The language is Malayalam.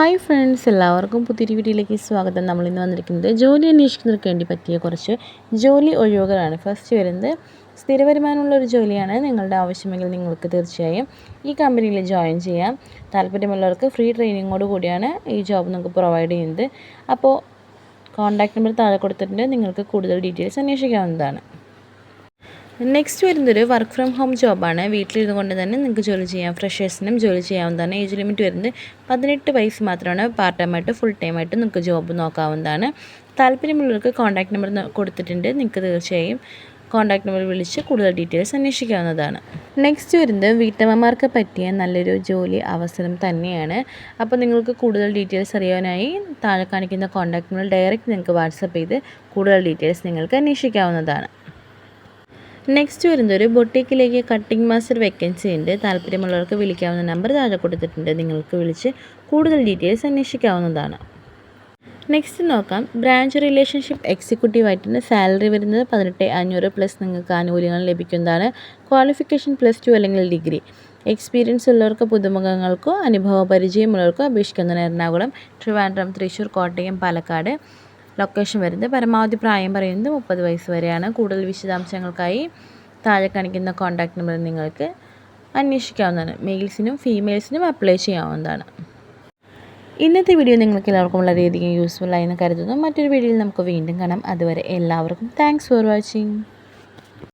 ഹായ് ഫ്രണ്ട്സ് എല്ലാവർക്കും പുതിയൊരു വീഡിയോയിലേക്ക് സ്വാഗതം. നമ്മൾ ഇന്ന് വന്നിരിക്കുന്നത് ജോലി അന്വേഷിക്കുന്നവർക്ക് വേണ്ടി പറ്റിയ കുറച്ച് ജോലി ഒഴിവുകളാണ്. ഫസ്റ്റ് വരുന്നത് സ്ഥിര വരുമാനമുള്ള ഒരു ജോലിയാണ്. നിങ്ങളുടെ ആവശ്യമെങ്കിൽ നിങ്ങൾക്ക് തീർച്ചയായും ഈ കമ്പനിയിൽ ജോയിൻ ചെയ്യാം. താല്പര്യമുള്ളവർക്ക് ഫ്രീ ട്രെയിനിങ്ങോട് കൂടിയാണ് ഈ ജോബ് നിങ്ങൾക്ക് പ്രൊവൈഡ് ചെയ്യുന്നത്. അപ്പോൾ കോൺടാക്ട് നമ്പർ താഴെ കൊടുത്തിട്ടുണ്ട്. നിങ്ങൾക്ക് കൂടുതൽ ഡീറ്റെയിൽസ് അന്വേഷിക്കാവുന്നതാണ്. നെക്സ്റ്റ് വരുന്നൊരു വർക്ക് ഫ്രം ഹോം ജോബാണ് വീട്ടിലിരുന്നു കൊണ്ട് തന്നെ നിങ്ങൾക്ക് ജോലി ചെയ്യാം. ഫ്രഷേഴ്സിനും ജോലി ചെയ്യാവുന്നതാണ് ഏജ് ലിമിറ്റ് വരുന്നത് പതിനെട്ട് വയസ്സ് മാത്രമാണ്. പാർട്ട് ടൈം ആയിട്ട് ഫുൾ ടൈം ആയിട്ട് നിങ്ങൾക്ക് ജോബ് നോക്കാവുന്നതാണ്. താല്പര്യമുള്ളവർക്ക് കോൺടാക്ട് നമ്പർ കൊടുത്തിട്ടുണ്ട്. നിങ്ങൾക്ക് തീർച്ചയായും കോൺടാക്ട് നമ്പർ വിളിച്ച് കൂടുതൽ ഡീറ്റെയിൽസ് അന്വേഷിക്കാവുന്നതാണ്. നെക്സ്റ്റ് വരുന്നത് വീട്ടമ്മമാർക്ക് പറ്റിയ നല്ലൊരു ജോലി അവസരം തന്നെയാണ്. അപ്പോൾ നിങ്ങൾക്ക് കൂടുതൽ ഡീറ്റെയിൽസ് അറിയാനായി താഴെ കാണിക്കുന്ന കോൺടാക്ട് നമ്പർ ഡയറക്റ്റ് നിങ്ങൾക്ക് വാട്സപ്പ് ചെയ്ത് കൂടുതൽ ഡീറ്റെയിൽസ് നിങ്ങൾക്ക് അന്വേഷിക്കാവുന്നതാണ്. നെക്സ്റ്റ് വരുന്ന ഒരു ബൊട്ടീക്കിലേക്ക് കട്ടിംഗ് മാസ്റ്റർ വേക്കൻസി ഉണ്ട്. താല്പര്യമുള്ളവർക്ക് വിളിക്കാവുന്ന നമ്പർ താഴെ കൊടുത്തിട്ടുണ്ട്. നിങ്ങൾക്ക് വിളിച്ച് കൂടുതൽ ഡീറ്റെയിൽസ് അന്വേഷിക്കാവുന്നതാണ്. നെക്സ്റ്റ് നോക്കാം. ബ്രാഞ്ച് റിലേഷൻഷിപ്പ് എക്സിക്യൂട്ടീവ് ആയിട്ടുണ്ട് സാലറി വരുന്നത് പതിനെട്ട് അഞ്ഞൂറ് പ്ലസ് നിങ്ങൾക്ക് ആനുകൂല്യങ്ങൾ ലഭിക്കുന്നതാണ്. ക്വാളിഫിക്കേഷൻ പ്ലസ് ടു അല്ലെങ്കിൽ ഡിഗ്രി എക്സ്പീരിയൻസ് ഉള്ളവർക്ക് പുതുമുഖങ്ങൾക്കോ അനുഭവ പരിചയമുള്ളവർക്കോ അപേക്ഷിക്കുന്നതിന് എറണാകുളം ട്രിവാൻഡ്രം തൃശ്ശൂർ കോട്ടയം പാലക്കാട്. ലൊക്കേഷൻ വരുന്നത്. പരമാവധി പ്രായം പറയുന്നത് മുപ്പത് വയസ്സ് വരെയാണ്. കൂടുതൽ വിശദാംശങ്ങൾക്കായി താഴെ കാണിക്കുന്ന കോൺടാക്ട് നമ്പർ നിങ്ങൾക്ക് അന്വേഷിക്കാവുന്നതാണ്. മെയിൽസിനും ഫീമെയിൽസിനും അപ്ലൈ ചെയ്യാവുന്നതാണ്. ഇന്നത്തെ വീഡിയോ നിങ്ങൾക്ക് എല്ലാവർക്കും വളരെയധികം യൂസ്ഫുൾ എന്ന് കരുതുന്നു. മറ്റൊരു വീഡിയോയിൽ നമുക്ക് വീണ്ടും കാണാം. അതുവരെ എല്ലാവർക്കും താങ്ക്സ് ഫോർ വാച്ചിങ്